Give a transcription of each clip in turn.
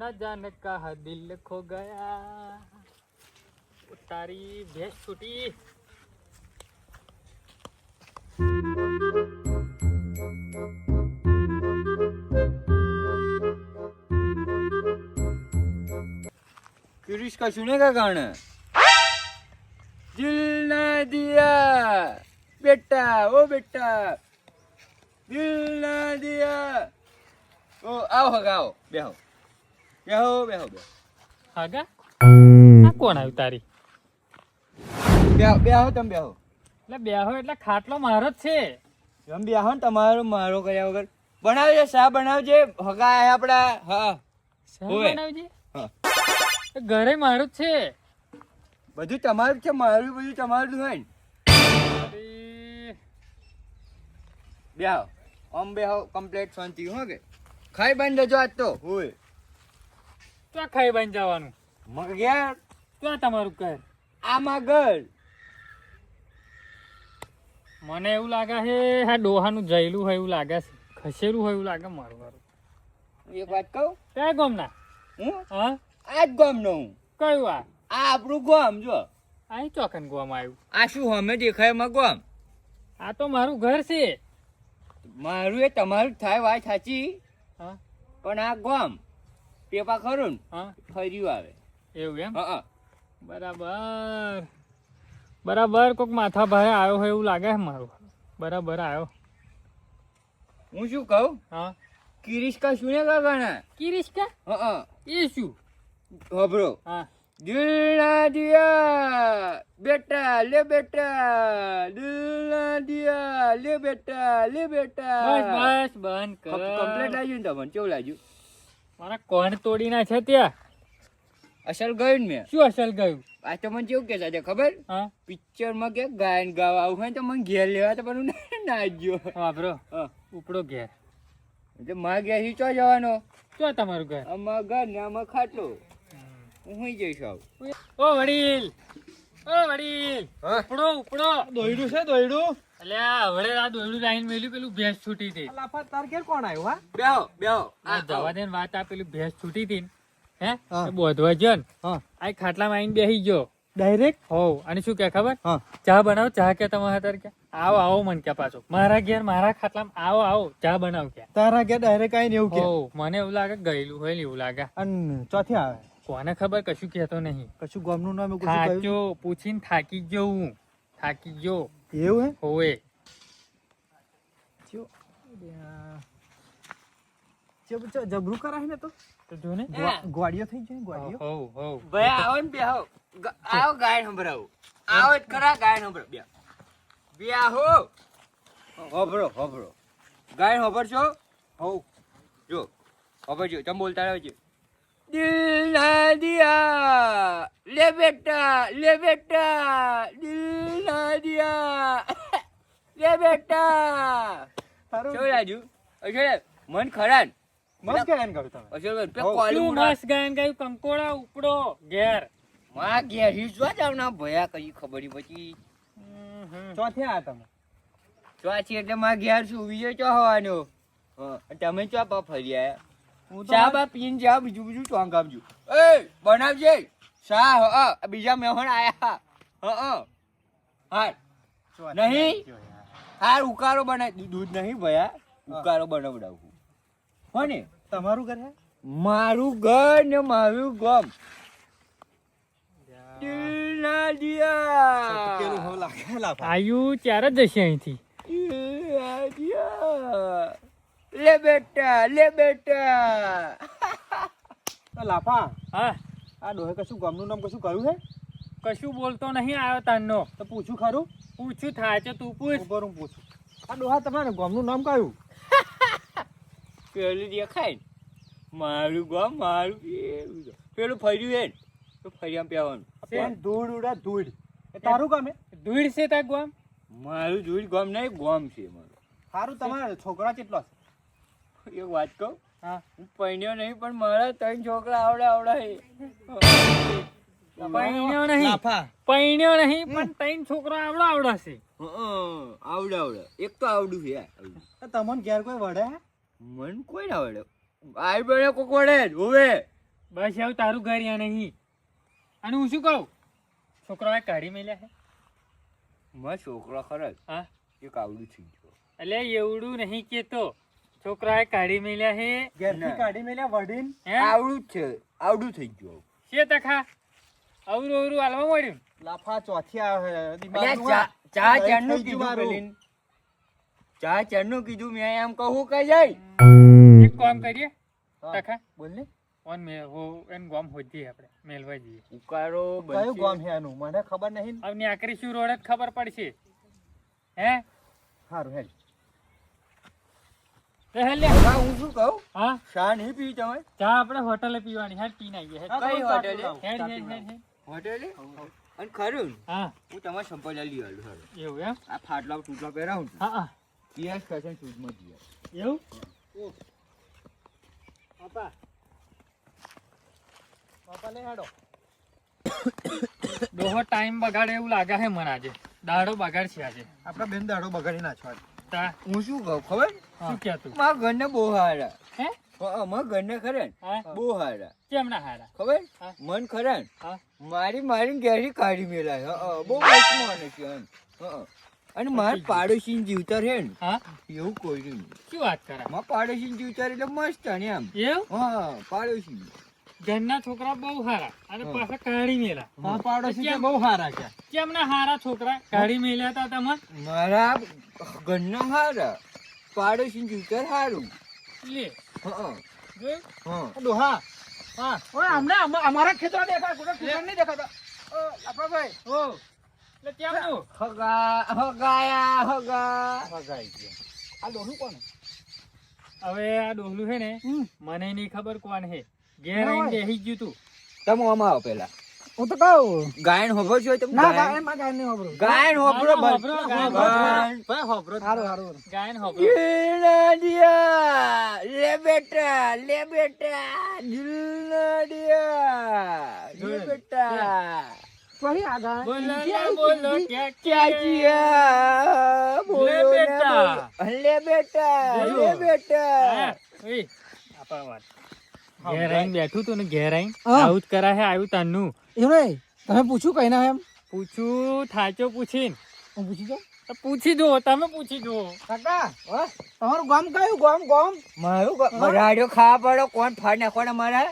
न जाने कहा दिल खो गया। उतारी भेस छुटी। का सुनेगा गाना? दिल न दिया, बेटा, ओ बेटा। दिल न दिया, ओ, आओ गाओ बेहो બેહો બેહો બેહો. હાગા આ કોણ આવ્યું તારી? બેહો બેહો તમે બેહો. એટલે બેહો એટલે ખાટલો મારો જ છે. તમે બેહો ને તમારો મારો કર્યા વગર. બનાવજે શા બનાવજે? હગા આયા આપડા. હા. શા બનાવજે? હા. ઘરે મારું જ છે. બધું તમારું છે મારું બધું તમારું જ હોય ને. બેહો. આમ બેહો કમ્પ્લીટ શાંતિ હો કે? ખાઈ બંધ જજો આજ તો. હોય ક્યાં ખાઈ બાઈને જવાનું? મગર. ક્યાં તમારું ઘર? આમાં ઘર. મને એવું લાગે છે આ ડોહાનું જયલું હોય એવું લાગે છે. ખસેરું હોય એવું લાગે મારું મારું એક વાત કહું? ક્યાં ગામના? હું? હા? આ જ ગામનો હું. કયું આ? આ આપણું ગામ જો. અહીં ચોકન ગોમ આવ્યું. આ શું અમે દેખાય એમાં ગામ? આ તો મારું ઘર છે. મારું એ તમારું થાય વાત સાચી. હા. પણ આ ગામ. પેપા ખરું ને હા. ફર્યું આવે. એવું એમ? હા બરાબર. બરાબર કોક માથા ભાઈ આવ્યો હોય એવું લાગે છે મારું. બરાબર આવ્યો હું શું કહું? હા. કિરીશકા શું ને કા કિરીશકા? કિરીશ હા. એ શું? હબરો હા. દિલના દિયા બેટા લે બેટા. દિલના દિયા લે બેટા લે બેટા. બસ બસ બંધ કર. કમ્પ્લીટ લાગ્યું ને તમને? કેવું લાગ્યું? મારા કોણ તોડી ના છે ત્યાં? અસલ ગયું ને મેં? શું અસલ ગયું? આ તો મને કેવું કહેતા છે ખબર? હા. પિક્ચરમાં કે ગાયન ગાવા આવું હોય તો મને ઘેર લેવા તો પણ ના ગયો. વાપરો. હા. ઉપડો ઘેર. એટલે માં ઘેરથી ચો જવાનો? ચો તમારું ઘર? આમાં ઘર ને અમાર ખાટલો. હું હું જઈશ આવું. ઓ વડીલ! ઓ વડીલ? ઉપડો ઉપડો! દોયડું છે દોયડું? અલ્યા હવે આ દોયડું લાઈન મેલ્યું પેલું ભેંસ છૂટી હતી. લાફા તાર ઘેર કોણ આવ્યું હા? બેહો બેહો. આ જવા દે વાત આ પેલું ભેંસ છૂટી હતી હે? એ બોધવા ગયો ને હા. આ ખાટલામાં આવીને બેસી ગયો. ડાયરેક્ટ હોવ અને શું કે ખબર? ચા બનાવ ચા કે તમારા હાથર કે? આવો આવો મન કે પાછો. મારા ઘેર મારા ખાટલામાં આવો આવો ચા બનાવ કે. તારા ઘેર ડાયરેક્ટ આવીને એવું કે. મને એવું લાગે ગયેલું હોય એવું લાગે. અને ચોથી આવે. કોને ખબર કશું કહેતો નહીં. કશું ગામનું નામ કશું પૂછીને થાકી ગયો હું. થાકી ગયો. એવું હે? હોવે. ચો ચો ચો જબરું કરાય ને તો. તો જો ને. ગોળીઓ થઈ જાય ગોળીઓ. હો હો ભાઈ આવો ને બેહો ગ- આવો ગાય સંભળાવો. આવો જ કરા ગાય સંભળાવો. બે. બેહો હોભળો હોભળો. ગાય હોભળશો? હો જો હોભળજો તમે બોલતા રહો છો દિલ ના દિયા લે બેટા લે બેટા. દિલ ના દિયા લે બેટા રાજુ અસલ મન ખરાન. મસ્ત ગાયન કર્યું તમે. અસલ પે કોલી મસ્ત ગાયન ગાયું? કંકોડા ઉપડો ઘેર. માં ઘેર હી શું જાવના ભયા કઈ ખબર પછી. ચોથી આવ્યા તમે. ચોથી એટલે માં ઘેર શું બીજો ચો હવાનો? તમે ચો પા ફરી આયા? ચા બા પીને જાઓ બીજું બીજું ચોંક આપજો. એ બનાવજે. શા હ અ, બીજા મહેમાન આયા. હ અ. હા ચોથી નહીં? આવી ગયો યાર. હાર ઉકાળો બનાવી દૂધ નહીં ભયા. ઉકાળો બનાવડાવું. હો ને? તમારું ઘર હે? મારું ઘર ને મારું ગમ. દિલ ના દિયા. પેલું હો લાગે લાફા. આયુ ત્યારે જ જશે અહીંથી. દિલ ના દિયા. લે બેટા લે બેટા. તો લાફા હા. આ ડોહે કશું ગામનું નામ કશું કર્યું હે કશું બોલતો નહીં આવ્યો તારનો તો પૂછું ખરું? પૂછું થાય છે તું પૂછ. ઉપર હું પૂછું. આ ડોહા તમારે ગામનું નામ કયું? પેલું દેખાય મારું ગામ મારું પેલું પેલું ફર્યું હે તો ફર્યા પીવાનું પેન ધૂળ ઉડા ધૂળ. એ તારું ગામ હે ધૂળ છે તાર ગામ? મારું ધૂળ ગામ નહીં ગામ છે મારું. સારું તમારે છોકરા કેટલા છે? એક વાત કહું? હા. હું પૈણ્યો નહીં પણ મારા ત્રણ છોકરા આવડે આવડે પૈણ્યો નહીં. પૈણ્યો નહીં પણ ત્રણ છોકરો આવડો આવડાશે આવડે આવડે. એક તો આવડું છે આ, આવડું. તો તમને ઘેર કોઈ વડે? મન કોઈ ના આવડે આઈ બને કોક વડે જ હોવે. બસ એવું તારું ઘર યા નહીં અને હું શું કહું? છોકરાએ કાઢી મેલ્યા છે? મારા છોકરા ખરા હા. એક આવડું થઈ ગયો એટલે એવડું નહીં કેતો. છોકરાએ કાઢી મેલ્યા હે? ઘેરથી ના. કાઢી મેલ્યા વડીન? હે? આવડું જ છે. આવડું થઈ ગયું છે તખા અવરું અવરું હાલવા મળ્યું લાફા ચોથી આવે ચા આ- ચા આ ચારનું થઈ ગયું કીધું. પેલીન. ચા ચારનું કીધું મેં એમ કહું કઈ જાય. એક કામ કરીએ તખા બોલ ને ઓન મે હો એન ગોમ હોતી આપણે મેલવા જઈએ. ઉકારો કયું. ગામ છે આનું મને ખબર નહીં. હવે આકરી શું રોડ જ ખબર પડશે? હે? સારું હેડ હેલે હા, હું શું કહું? હા? શા નહીં પી તમે? ચા આપણે હોટલે પીવાની. હેડ પીને આવીએ. કઈ હોટેલે? હેડ હેડ હેડ હેડ. હોટેલે? અને ખરું હા. હું તમારે સંપલ લઈ આલું હારું. એવું એમ? આ ફાટલા તૂટલા પહેરાવું હા હા. પીએસ ફેશન શૂઝમાં જઈએ એવું? પાપા પાપા હેડો. ડોહો ટાઈમ બગાડે એવું લાગે છે મને આજે. દાડો બગાડ છે આજે. આપણા બેન દાડો બગાડી નાખવાનો તા. હું શું કહું ખબર? શું કહેતું મારા ઘરને બહુ હારા. હે? હા, ઘરને ખરા ને હા. બહુ હારા. કેમ હારા? ખબર? મન ખરા મારી મારી ઘેરી કાઢી મેલાય. બહુ મસ્ત મને એમ. અને મારા પાડોશી જીવતર છે ને. હા? એવું કોઈ નહીં. શું વાત કરે? મારા પાડોશી જીવતર એટલે મસ્ત ને એમ. એવું? હા પાડોશી ઘરના છોકરા બહુ હારા. અને પાછા કાઢી મેલા. પાડોશી? બહુ સારા છે. કેમ ના હારા છોકરા? કાઢી મેલ્યા હતા તમે? મારા ઘરના હારા. પાડોશી જીતર હારું. લે. હા હા. ડોહા. હા. ઓય અમને અમારા ખેતરો દેખાય કોઈ ખેતર નહીં દેખાતા. ઓ, લાપાભાઈ ઓ. એટલે કેમનું હગા હગાયા હગા. ભગાઈ ગયા. આ ડોહું કોણ? હવે આ ડોહલું છે ને મને નહીં ખબર કોણ હે ઘેર આવીને બેસી ગયું તું. તમે આમાં આવો પેલા હું તો કહું. ગાયન હોભો છો તમે ના ગાયન? ગાયમાં ગાય નહીં હોબરો ગાયન હોભરો હોભરો, ગાયન ગાયન. ગાયન હોભળો. દિલ લે બેટા લે બેટા દિલ દિયા લે બેટા પછી આ બોલો બીજી ના આવી, બોલો બીજી. ક્યાં ક્યાં? બોલો બેટા. લે બેટા લે બેટા ઓય, આપા વાત. ઘેર આઈને બેઠું તું ને ઘેર આવીને આવું જ કરાશે આવ્યું તાનું એવું નહીં. તમે પૂછ્યું કઈ ના એમ? પૂછું થાચો પૂછીને. હું પૂછી જાઉં? પૂછી દો તમે પૂછી દો કાકા તમારું ગામ કયું? ગામ ગામ? મારું રાડ્યો ખાવા પડો કોણ ફાડ મારા?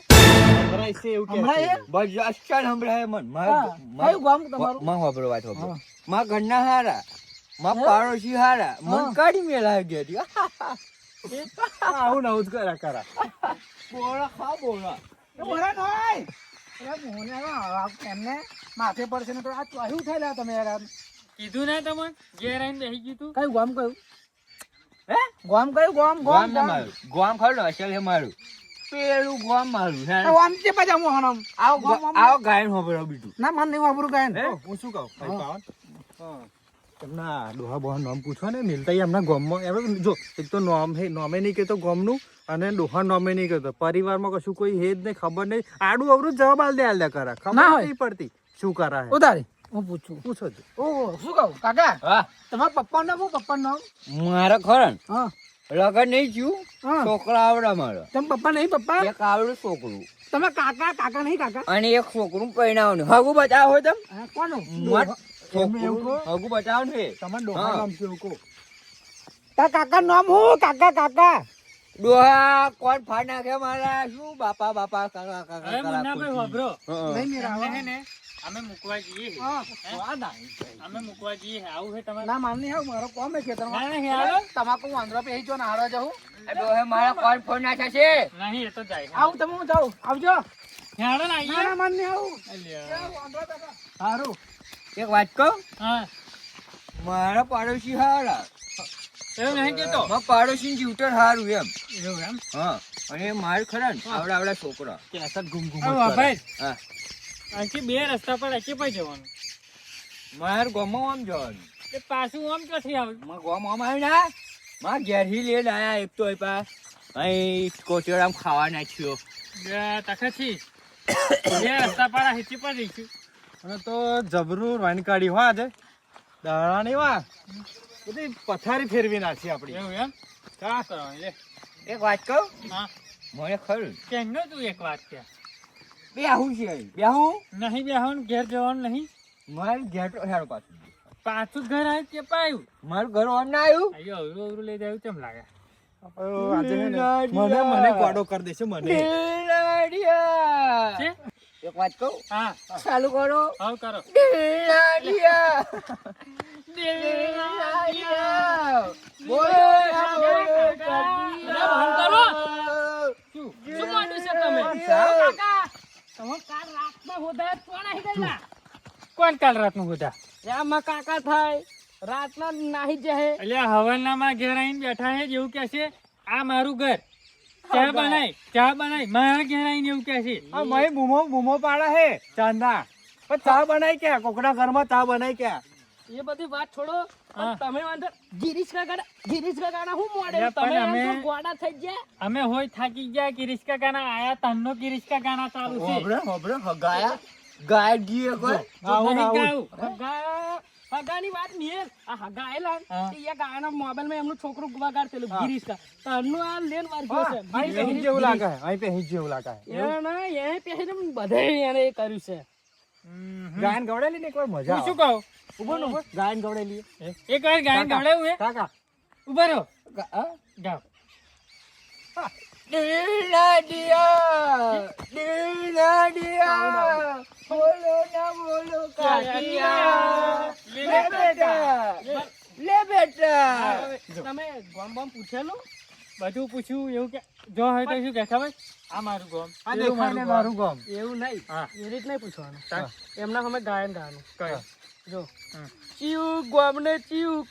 મન ગામ તમારું? માં હા. ઘરના હારા માં પાડોશી હારા. મન કાઢી મેલા ગયા આવું નવું જ કરા કરા. બોળા ખા બોળા. બોળા નહીં અરે મોને આ એમને માથે પડશે ને તો આ ચાહ્યું થયેલા તમે યાર કીધું ના તમે ઘેર આવીને બેસી ગયું તું? કયું ગામ કયું? હે? ગામ કયું? ગામ ગોમ ના મારું. ગોમ ખરું અસલ હે મારું. પેલું ગોમ મારું હે ગામ કે પાછા હું હણમ આવો ગોમ. આવો ગાયન હોબરો બીજું. ના મન નહીં વાપરું ગાયન. હે? હું શું કહું? ભાઈ પાવન? એમના ડોહા બોહા નામ પૂછો ને મિલતા એમના ગામમાં. એમ જો એક તો નોમ હે નોમે નહીં કહેતો ગામનું અને ડોહા નોમે નહીં કહેતો. પરિવારમાં કશું કોઈ હે જ નહીં ખબર નહીં. આડું અવરું જવાબ આલ દે આલ દે કરા. ખબર. નહીં પડતી શું કરા હે. ઉતારી. હું પૂછું. પૂછો છો ઓ શું કહું? કાકા હા. તમારા પપ્પાનું નામ હું પપ્પાનું નામ? મારા ખરણ. હા. લગન નહીં થયું? હા. છોકરા આવડા મારો. તમે પપ્પા નહીં પપ્પા? એક આવડું છોકરું. તમે કાકા કાકા નહીં કાકા? અને એક છોકરું પરણાવવાનું હગું બતાવો હોય તમ? કોનું? મત એવું કહો? હગું બતાવો ને તમારે ડોહા નામ શું એવું કહો. તારા કાકાનું નામ હું? કાકા કાકા. ડોહા કોણ ફાડ નાખે મારા? શું બાપા બાપા કાકા કાકા હવે કાકા મુન્નાભાઈ ખોટી. નહીં મેરા હે ને અમે મૂકવા જઈએ છે. હા. આ ના અમે મૂકવા જઈએ આવું છે તમારે? ના માન નહીં મારો કોમ હે હાલો. તમાકુ વાંદરા પે જો ને હારો જવું આ ડોહે મારા કોણ ફોન નાખ્યા છે? નહીં એ તો જાય આવું તમે હું જાઉં? આવજો. હાલો ના ના માન આવું અલ્યા. એક વાત કહું? હા. મારા પાડોશી હારા. એવું નહીં કેતો? મારા પાડોશી જીવતર હારું એમ. એવું એમ? હા અને માર ખરા ને આવડા આવડા છોકરા. કેસર ગુમ ગુમ ભાઈ હા. અહીંથી બે રસ્તા પર અહીંથી પર જવાનું. માર ગોમાં આમ જવાનું. એ પાછું આમ ક્યાંથી આવે? માર ગોમ આમ આવી ના માર ઘેરથી લઈને આયા એક તો એ પા. અહીં કોચરામ ખાવા નાખ્યો. બે રસ્તા પર અહીંથી પર જઈશું અને તો જબરું વાન કાઢી હોય આજે. દાણા નહીં વા બધી પથારી ફેરવી નાખી આપણી. એવું એમ? કા કરવાનું લે. એક વાત કહું? હા. મને ખરું. કેમનો તું એક વાત કે? બેહું છે. બેહું? નહીં બેહવાનું ઘેર જવાનું નહીં? મારે ઘેર તો હેરો પાછું. પાછું ઘર આવ્યું કે પાયું? મારું ઘર ઓન ના આવ્યું? આયો અવરું અવરું લઈ જાય કેમ લાગે? આજે હે ને મને મને ગોડો કરી દેશે મને? એક વાત કહું? હા. ચાલુ કરો. હા કરો. ડીલાડિયા. ડીલાડિયા. બોલો અરે કરો. શું શું માંડ્યું છે તમે? તમે કાલ રાતના હોદા કોણ આવી ગયેલા? કોણ કાલ રાતનું હોદા આમાં કાકા થાય. રાતના નાહી જાય એટલે હવાનામાં ઘેર આવીને બેઠા છે જેવું કે છે. આ મારું ઘર. ચા બનાય ચા બનાય. મારા ઘેર આવીને એવું કે છે. આ મય બૂમો બૂમો પાડે હે ચાંદા. પણ ચા બનાય ક્યાં? કોકના ઘરમાં ચા બનાય કે એ બધી વાત છોડો. તમે વાંધો ગિરીશ કાકા ગિરીશ કાકા હું મોડે? તમે અમે- ગોડા થઈ ગયા. અમે હોય થાકી ગયા કે રિસ્કા ગાના આયા તનનો કે રિસ્કા ગાના ચાલુ છે. હોભળે, હોભળે, હગાયા. ગાય ગીએ કોઈ આવું નહીં આવું. ગાવું. હગા હગાની વાત નહીં આ હગા આયેલા એ ગાયના મોબાઈલમાં એમનું છોકરું વગાડતેલું ગિરીશ કા. તરનું આ લેન વાર ગયો છે. અહીં પહેરી જેવું લાગે અહીં પહેરી જેવું લાગે. એ ના એ પહેરીને બધે એને એ કર્યું છે. ગાયન ગવડેલી ને એકવાર મજા શું કહો? ઊભો નો ગાયન ગવડેલી. એક વાર ગાયન કાકા. ગવડાવું હે કાકા. ઊભો રહો. હા? ડીલાડિયા. ડીલાડિયા. બોલો ના બોલો કાકિયા. લે બેટા. લે બેટા. તમે ગોમ બોમ પૂછેલું બધું પૂછ્યું એવું કે જો હોય તો શું કે ખબર આ મારું ગોમ આ મારું ગોમ એવું નહીં હા. એ રીત નહીં પૂછવાનું. એમના અમે ગાયન ગાવાનું કયો જો. ચિયું ગોમને ચિયું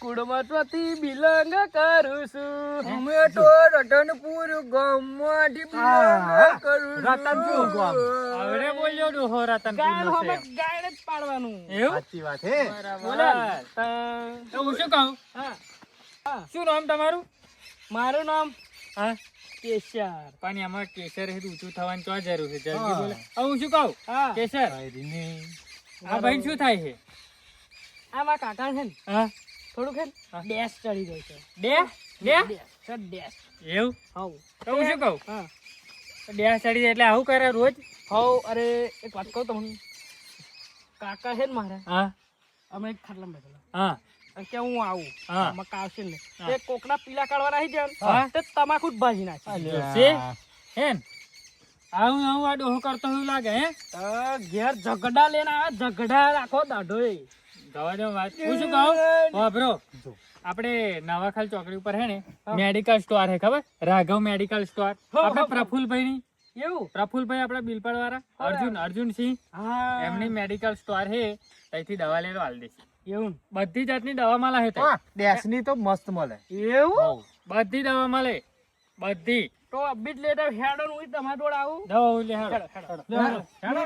ચોથી બિલંગ કરું છું. અમે તો રતનપુર ગામમાંથી હા. કરું છું. રતનપુર ગામ. આવડે બોલ્યો ડોહો રતન ગાયન પૂરનો છે. ગાયન જ પાડવાનું. એવું? સાચી વાત હે. બરાબર. તો હું શું કહું? હા. હા. શું નામ તમારું? મારું નામ હા. કેસર. પણ એમાં કેસર હે ઊંચું થવાની તો જરૂર છે. જલ્દી બોલે. હું શું કહું? હા. કેસર. આ ભાઈ શું થાય છે? આ મારા કાકા છે ને હા? થોડુંક છે ને ડેશ ચડી ગઈ છે. બે? બે? સર ડેશ એવું? હવ. તો હું શું કહું? હા. ડેશ ચડી જાય એટલે આવું કરે રોજ? હવ અરે એક વાત કહું તમને. કાકા છે ને મારા હા? અમે એક ખાટલામાં બેઠેલા. હા. કે હું આવું. મકા આવશે ને. તે કોકના પીલા કાઢવા નાખી જાય તે તમાકુ જ ભાજી નાખે. હે આવું આવું આ ડોહો કરતો એવું લાગે હે? ઘેર ઝઘડા લેના ઝઘડા રાખો દાઢો જવા વાત હું શું કહું? વાપરો આપણે નવાખાલ ચોકડી ઉપર હે ને મેડિકલ સ્ટોર હે ખબર? રાઘવ મેડિકલ સ્ટોર આપણે પ્રફુલભાઈ ની એવું? પ્રફુલભાઈ આપણા બિલપડ વાળા અર્જુન અર્જુનસિંહ. હા. એમની મેડિકલ સ્ટોર હે. ત્યાંથી દવા લેલો હાલ દેશે એવું બધી જાતની દવા મળે હે ત્યાં. હા દેશની તો મસ્ત મળે. એવું? બધી દવા મળે બધી. તો અબીજ લેટર હેડો હું તમારા જોડે આવું. દવા લે હાલો. હેડો, હેડો. હેડો,